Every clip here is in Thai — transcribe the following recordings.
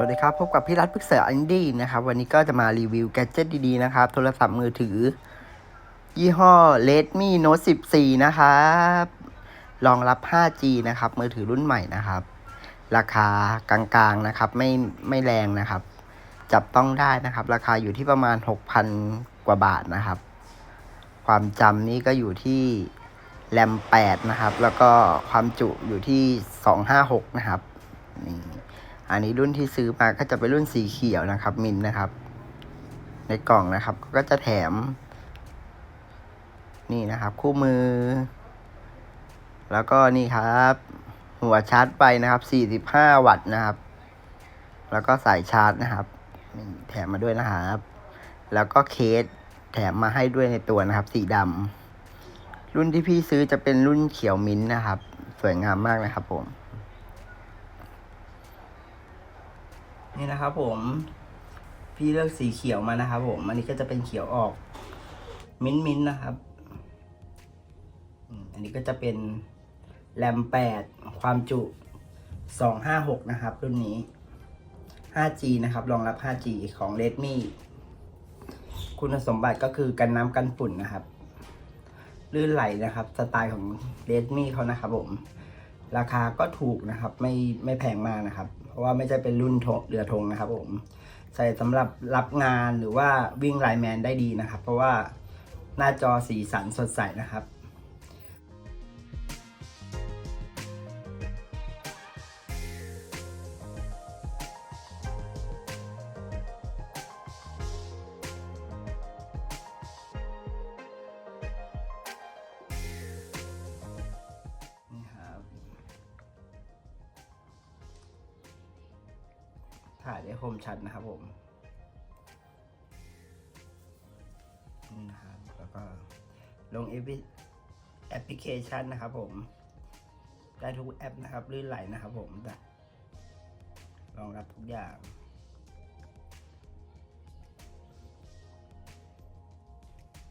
สวัสดีครับ พบกับพี่รัฐปรึกษาอันดี้นะครับ วันนี้ก็จะมารีวิวแกดเจิตดีๆ นะครับ โทรศัพท์มือถือ ยี่ห้อ Redmi Note 14 นะครับรองรับ 5G นะครับ มือถือรุ่นใหม่นะครับ ราคากลางๆนะครับ ไม่ไม่แรงนะครับ จับต้องได้นะครับ ราคาอยู่ที่ประมาณ 6,000 กว่าบาทนะครับ ความจำนี่ก็อยู่ที่แรม 8 นะครับ แล้วก็ความจุอยู่ที่ 256 นะครับนี่ อันนี้รุ่นที่ซื้อมาก็จะเป็นรุ่นสีเขียวนะครับ มินนะครับ ในกล่องนะครับ ก็จะแถม นี่นะครับ คู่มือ แล้วก็นี่ครับ หัวชาร์จไฟนะครับ 45 วัตต์นะครับ แล้วก็สายชาร์จนะครับ แถมมาด้วยนะครับ แล้วก็เคสแถมมาให้ด้วยในตัวนะครับ สีดำรุ่นที่พี่ซื้อจะเป็นรุ่นเขียวมิ้นท์นะครับ สวยงามมากนะครับผม นี่นะครับผมพี่เลือกสีเขียวมานะครับผม อันนี้ก็จะเป็นเขียวออก มิ้นท์มิ้นท์นะครับ อันนี้ก็จะเป็นแรมแปดความจุสองห้าหกนะครับ รุ่นนี้ 5G นะครับ รองรับ 5G ของ Redmi คุณสมบัติก็คือกันน้ำกันฝุ่นนะครับ ลื่นไหลนะครับ สไตล์ของ Redmi เขานะครับผม ราคาก็ถูกนะครับ ไม่ไม่แพงมากนะครับ ราะว่าไม่ใช่เป็นรุ่นเรือธงนะครับผมใส่สำหรับรับงานหรือว่าวิ่งไลแมนได้ดีนะครับ เพราะว่าหน้าจอสีสันสดใสนะครับ ถ่ายได้คมชัดนะครับผมนี่นะครับแล้วก็ลงแอปพลิเคชันนะครับผม ได้ทุกแอปนะครับลื่นไหลนะครับผมรองรับทุกอย่าง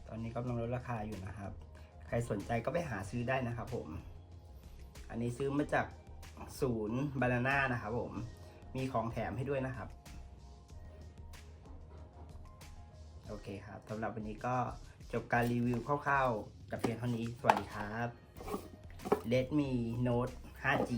ตอนนี้กำลังลดราคาอยู่นะครับ ใครสนใจก็ไปหาซื้อได้นะครับผม อันนี้ซื้อมาจากศูนย์บานาน่านะครับผม มีของแถมให้ด้วยนะครับ โอเคครับสำหรับวันนี้ก็จบการรีวิวคร่าวๆกับเพียงเท่านี้ สวัสดีครับ Redmi Note 5G